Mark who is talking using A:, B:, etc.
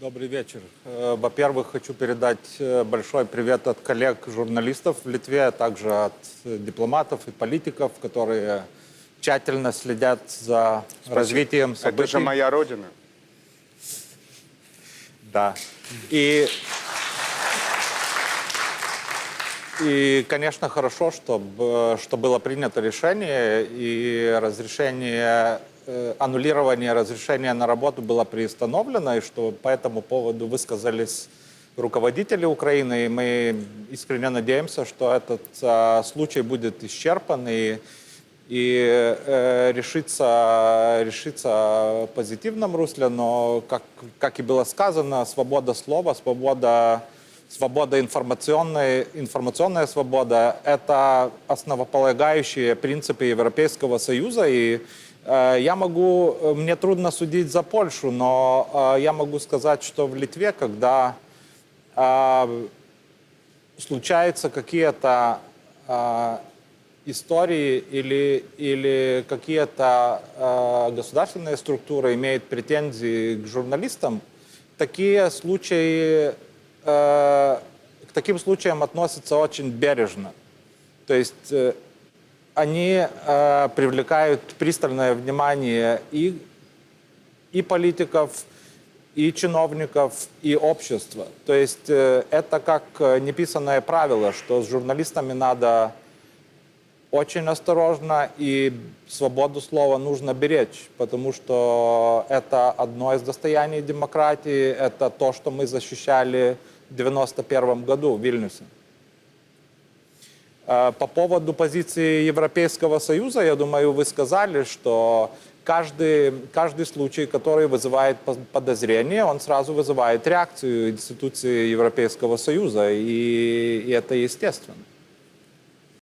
A: Добрый вечер. Э, Во-первых, хочу передать э, большой привет от коллег-журналистов в Литве, а также от э, дипломатов и политиков, которые тщательно следят за развитием событий.
B: Это же моя родина.
A: Да. И, и, конечно, хорошо, чтобы, что было принято решение и разрешение, аннулирование разрешения на работу было приостановлено, и что по этому поводу высказались руководители Украины, и мы искренне надеемся, что этот а, случай будет исчерпан и, и э, решится, решится в позитивном русле, но, как, как и было сказано, свобода слова, свобода, свобода информационная, информационная свобода – это основополагающие принципы Европейского Союза, и э, я могу, мне трудно судить за Польшу, но э, я могу сказать, что в Литве, когда э, случаются какие-то э, истории или, или какие-то э, государственные структуры имеют претензии к журналистам, такие случаи, э, к таким случаям относятся очень бережно. То есть э, они э, привлекают пристальное внимание и, и политиков, и чиновников, и общества. То есть э, это как э, неписанное правило, что с журналистами надо очень осторожно, и свободу слова нужно беречь, потому что это одно из достояний демократии, это то, что мы защищали в 91 году в Вильнюсе. Э, По поводу позиции Европейского Союза, я думаю, вы сказали, что каждый, каждый случай, который вызывает подозрение, он сразу вызывает реакцию институции Европейского Союза, и, и это естественно.